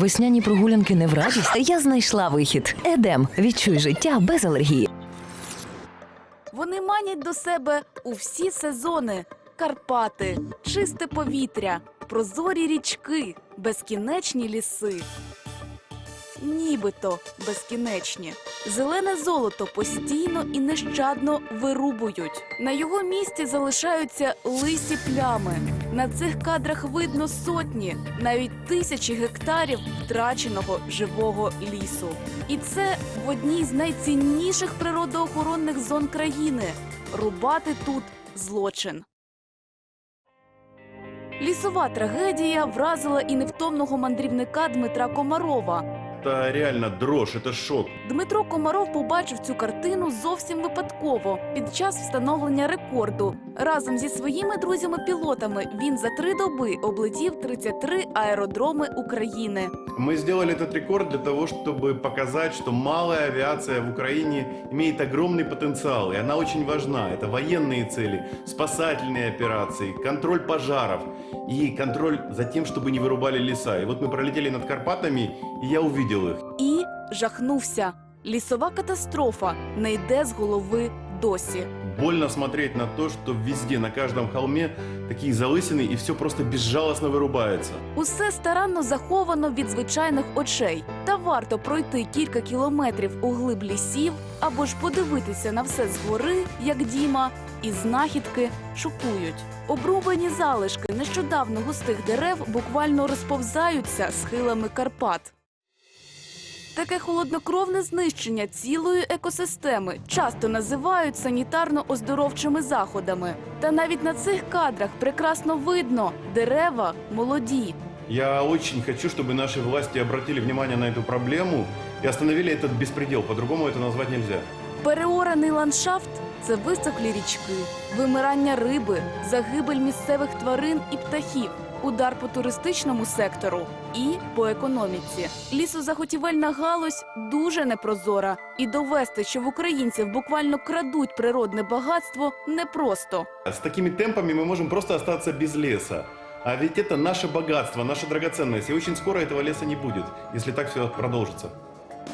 Весняні прогулянки не в радість. Я знайшла вихід. Едем. Відчуй життя без алергії. Вони манять до себе у всі сезони: Карпати, чисте повітря, прозорі річки, безкінечні ліси. Нібито безкінечні. Зелене золото постійно і нещадно вирубують. На його місці залишаються лисі плями. На цих кадрах видно сотні, навіть тисячі гектарів втраченого живого лісу. І це в одній з найцінніших природоохоронних зон країни. Рубати тут злочин. Лісова трагедія вразила і невтомного мандрівника Дмитра Комарова. Это реально дрожь, это шок. Дмитро Комаров побачив цю картину зовсім випадково під час встановлення рекорду. Разом зі своїми друзями-пілотами він за три доби облетів 33 аеродроми України. Мы сделали этот рекорд для того, чтобы показать, что малая авиация в Украине имеет огромный потенциал, и она очень важна. Это военные цели, спасательные операции, контроль пожаров и контроль за тем, чтобы не вырубали леса. И вот мы пролетели над Карпатами, и я увидел их. І жахнувся. Лісова катастрофа не йде з голови досі. Больно смотреть на то, что везде, на каждом холме такие залысины, и все просто безжалостно вырубается. Усе старанно заховано від звичайних очей. Та варто пройти кілька кілометрів у глиб лісів або ж подивитися на все згори, як діма, і знахідки шокують. Обрубані залишки нещодавно густих дерев буквально розповзаються схилами Карпат. Таке холоднокровне знищення цілої екосистеми часто називають санітарно-оздоровчими заходами. Та навіть на цих кадрах прекрасно видно дерева молоді. Я очень хочу, чтобы наши власти обратили внимание на эту проблему и остановили этот беспредел. По-другому это назвать нельзя. Переораний ландшафт це висохлі річки, вимирання риби, загибель місцевих тварин і птахів, удар по туристичному сектору і по економіці. Лісозаготівельна галузь дуже непрозора, і довести, що в українців буквально крадуть природне багатство, непросто. С такими темпами мы можем просто остаться без леса. А ведь это наше богатство, наша драгоценность. И очень скоро этого леса не будет, если так все продолжится.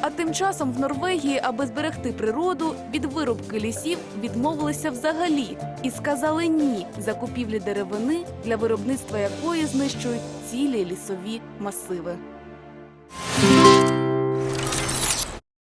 А тим часом в Норвегії, аби зберегти природу, від вирубки лісів відмовилися взагалі і сказали ні закупівлі деревини, для виробництва якої знищують цілі лісові масиви.